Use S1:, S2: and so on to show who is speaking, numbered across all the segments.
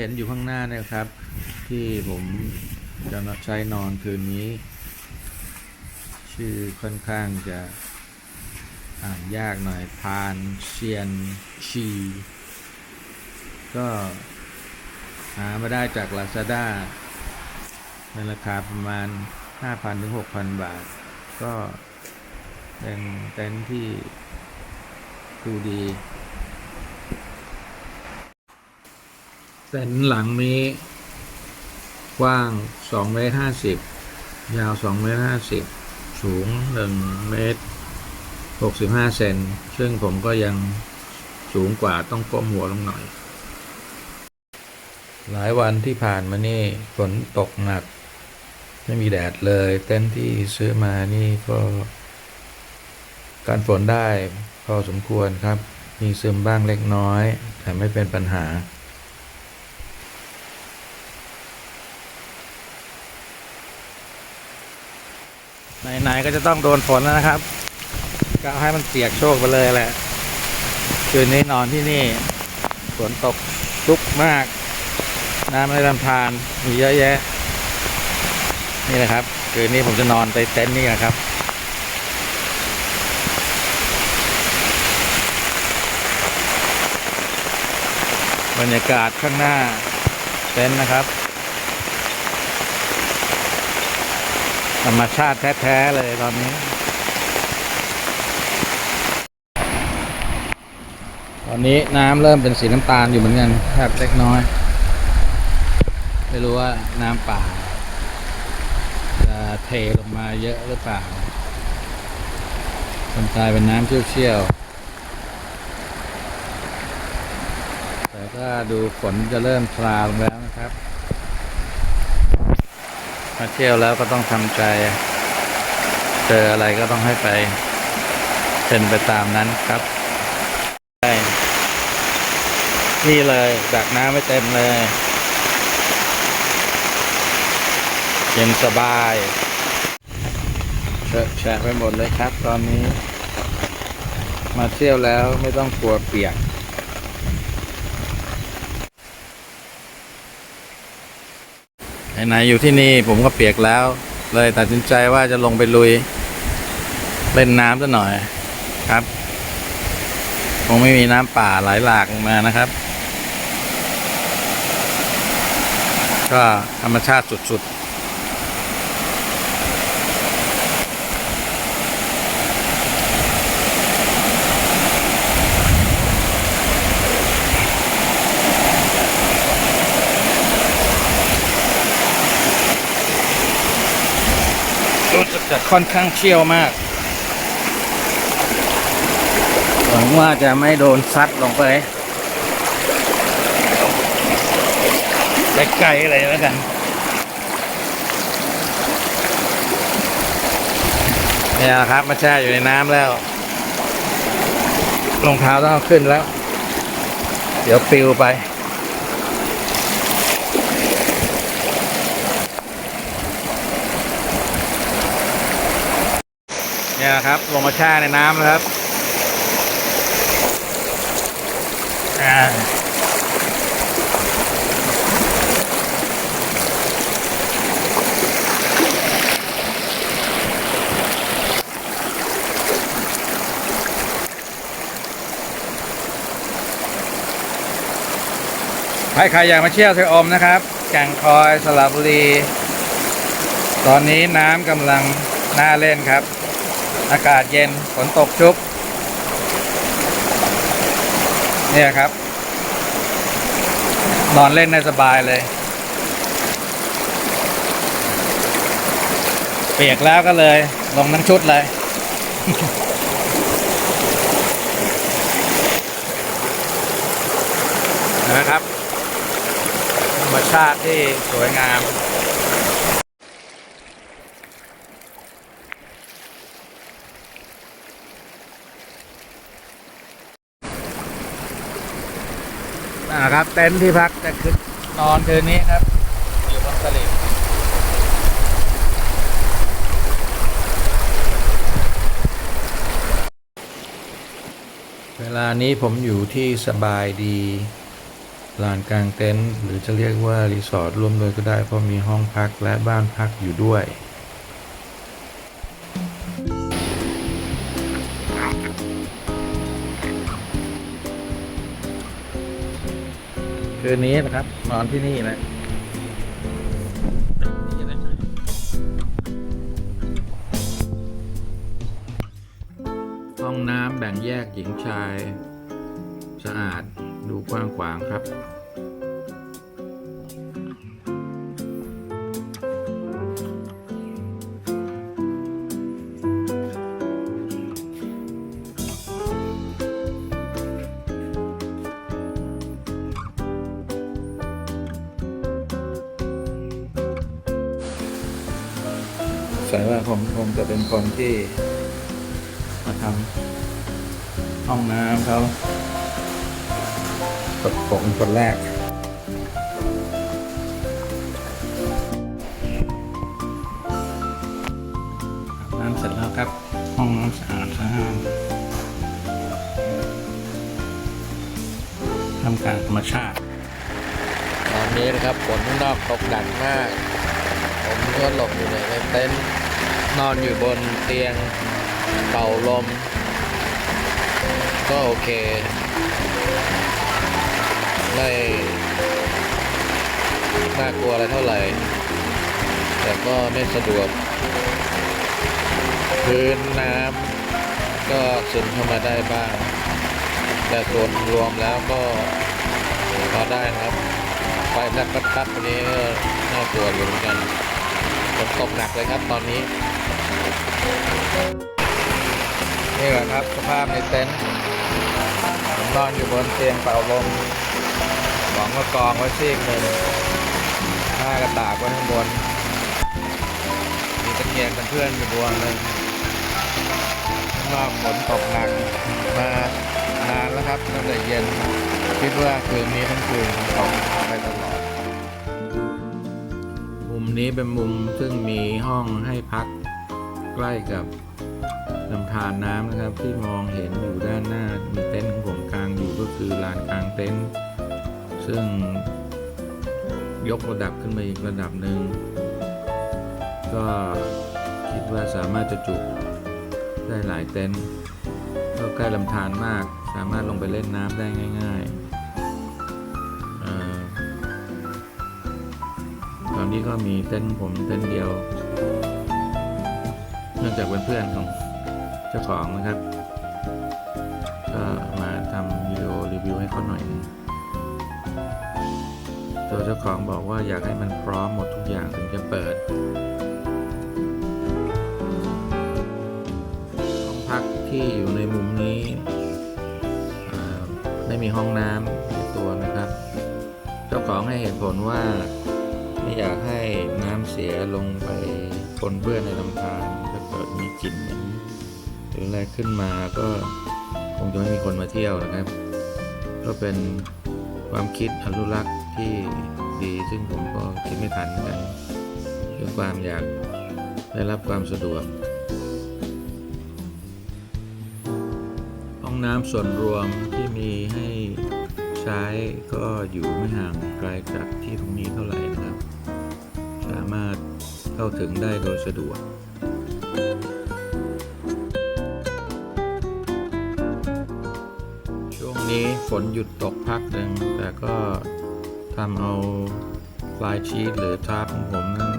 S1: ่เห็นอยู่ข้างหน้าเนี่ยครับ ที่ผมจะใช้นอนคืนนี้ ชื่อค่อนข้างจะอ่านยากหน่อยพานเชียนชีก็หามาได้จาก Lazada ในราคาประมาณ 5,000ถึง6,000 บาท ก็เป็นเต็นท์ที่ดูดี เต็นท์หลังนี้ กว้าง2เมตร50 ยาว2เมตร50 สูง1เมตร65 เซน ซึ่งผมก็ยังสูงกว่าต้องก้มหัวลงหน่อย หลายวันที่ผ่านมานี่ฝนตกหนัก ไม่มีแดดเลย เต็นท์ที่ซื้อมานี่ก็การฝนได้พอสมควรครับ มีซึมบ้างเล็กน้อย แต่ไม่เป็นปัญหา ไหนๆก็จะต้องโดนฝนแล้วนะครับ ก็ให้มันเปียกโชคไปเลยแหละคืนนี้นอนที่นี่ฝนตกชุกมาก น้ำในลำธารมีเยอะแยะ นี่แหละครับ คืนนี้ผมจะนอนในเต็นท์นี่นะครับบรรยากาศข้างหน้าเต็นท์นะครับ ธรรมชาติแท้ ๆ เลยตอนนี้ ตอนนี้น้ำเริ่มเป็นสีน้ำตาลอยู่เหมือนกันแค่เล็กน้อย ไม่รู้ว่าน้ำป่า จะเทลงมาเยอะหรือเปล่ามันกลายเป็นน้ำเชี่ยวๆแต่ก็ดูฝนจะเริ่มคลาลงแล้วนะครับ มาเที่ยวแล้วก็ต้องทำใจ เจออะไรก็ต้องให้ไป เป็นไปตามนั้นครับใช่นี่เลยดักน้ำไม่เต็มเลย เย็นสบายเชอะแฉะไปหมดเลยครับ ตอนนี้ มาเที่ยวแล้วไม่ต้องกลัวเปียก ไหนๆอยู่ที่นี่ผมก็เปียกแล้ว เลยตัดสินใจว่าจะลงไปลุย เล่นน้ำซะหน่อยครับ คงไม่มีน้ำป่าไหลหลากมานะครับ ก็ธรรมชาติสุดๆ รู้สึกจะค่อนข้างเชี่ยวมาก หวังว่าจะไม่โดนซัดลงไปไกลๆอะไรแล้วกันเนี่ยครับมาแช่อยู่ในน้ำแล้วรองเท้าต้องขึ้นแล้ว เดี๋ยวปลิวไป เนี่ยครับ ลงมาแช่ในน้ำแล้วครับใครใครอยากมาเที่ยวเทอมนะครับแก่งคอยสระบุรี ตอนนี้น้ำกำลังน่าเล่นครับ อากาศเย็นฝนตกชุกเนี่ยครับ นอนเล่นได้สบายเลย เปียกแล้วก็เลย ลงทั้งชุดเลยนะครับธรรมชาติที่สวยงาม ครับ เต็นท์ที่พักจะคือนอนคืนนี้ครับ อยู่บนตลิ่งเวลานี้ผมอยู่ที่สบายดีลานกลางเต็นท์หรือจะเรียกว่า รีสอร์ทร่วมด้วยก็ได้เพราะมีห้องพักและบ้านพักอยู่ด้วย คืนนี้นะครับ นอนที่นี่นะนี่นะห้องน้ำแบ่งแยกหญิงชาย สะอาดดูกว้างขวางครับ ใส่ว่าผมคงจะเป็นคนที่มาทำห้องน้ำเขากดผมคนแรกอาบน้ำเสร็จแล้วครับ ห้องน้ำสะอาดสะอาดทำกลารธรรมชาติ
S2: ตอนนี้นะครับฝนข้างนอกตกหนักมาก ผมก็หลบอยู่ในเต็นท์ นอนอยู่บนเตียงเป่าลม ก็โอเค ไม่น่ากลัวอะไรเท่าไหร่ แต่ก็ไม่สะดวก พื้นน้ำก็ซึมเข้ามาได้บ้าง แต่ส่วนรวมแล้วก็พอได้นะครับ ไฟแลบปั๊บปั๊บวันนี้น่ากลัวอยู่เหมือนกันฝนตกหนักเลยครับตอนนี้
S1: นี่แหละครับสภาพในเต็นท์ผมนอนอยู่บนเตียงเป่าลมของก็กองไว้ซีกหนึ่งผ้ากระตากไว้ข้างบน มีตะเกียงเป็นเพื่อนอยู่ดวงหนึ่งข้างนอกฝนตกหนักมานานแล้วครับตั้งแต่เย็นคิดว่าคืนนี้ทั้งคืนคงตกไปตลอด มุมนี้เป็นมุมซึ่งมีห้องให้พัก ใกล้กับลำธารน้ำนะครับ ที่มองเห็นอยู่ด้านหน้ามีเต็นท์ของผมกลางอยู่ก็คือลานกลางเต็นท์ซึ่งยกระดับขึ้นมาอีกระดับหนึ่งก็คิดว่าสามารถจะจุได้หลายเต็นท์ก็ใกล้ลำธารมาก สามารถลงไปเล่นน้ำได้ง่ายๆอตอนนี้ก็มีเต็นท์ผมเต็นท์เดียว เนื่องจากเป็นเพื่อนของเจ้าของนะครับ ก็มาทำวิดีโอรีวิวให้เขาหน่อยนึงตัวเจ้าของบอกว่าอยากให้มันพร้อมหมดทุกอย่างถึงจะเปิดห้องพักที่อยู่ในมุมนี้ไม่มีห้องน้ำในตัวนะครับ เจ้าของให้เหตุผลว่าไม่อยากให้น้ำเสียลงไปปนเปื้อนในลำธาร กิดมีกลิ่นเหม็นหรืออะไรขึ้นมาก็คงจะไม่มีคนมาเที่ยวนะครับ ก็เป็นความคิดอนุรักษ์ที่ดีซึ่งผมก็คิดไม่ทันเหมือนกันด้วยความอยากได้รับความสะดวก ห้องน้ำส่วนรวมที่มีให้ใช้ก็อยู่ไม่ห่างไกลจากที่ตรงนี้เท่าไหร่นะครับ สามารถเข้าถึงได้โดยสะดวก ฝนหยุดตกพักหนึ่งแต่ก็ทำเอาปลายชีตหรือทาร์ปของผมนั้น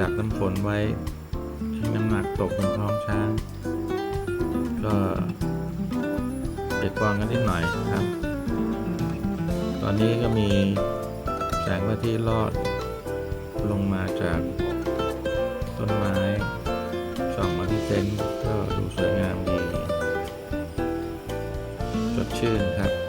S1: ดักน้ำฝนไว้ให้น้ำหนักตกบนท้องช้าง ก็เปียกกวางกันนิดหน่อยครับ ตอนนี้ก็มีแสงพระอาทิตย์รอดลงมาจากต้นไม้ส่องมาที่เต็นท์ก็ดูสวยงามดี สดชื่นครับ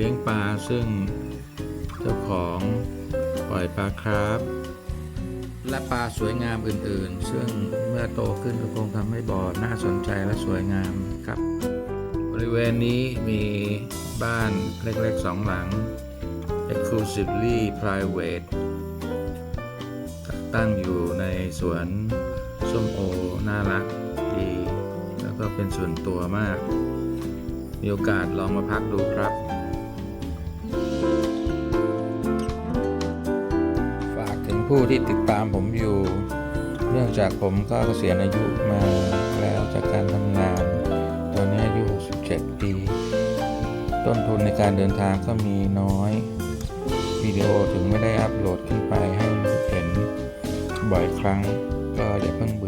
S1: เลี้ยงปลาซึ่งเจ้าของปล่อยปลาคราฟและปลาสวยงามอื่นๆ ซึ่งเมื่อโตขึ้นก็คงทำให้บ่อน่าสนใจและสวยงามครับ บริเวณนี้มีบ้านเล็กๆสองหลัง exclusively private ตั้งอยู่ในสวนส้มโอ น่ารักดี แล้วก็เป็นส่วนตัวมาก มีโอกาสลองมาพักดูครับ ผู้ที่ติดตามผมอยู่ เนื่องจากผมก็เกษียณอายุมาแล้วจากการทำงาน ตอนนี้อายุ 67 ปี ต้นทุนในการเดินทางก็มีน้อย วิดีโอถึงไม่ได้อัปโหลดขึ้นไปให้เห็นบ่อยครั้งก็อย่าเพิ่งเบื่อ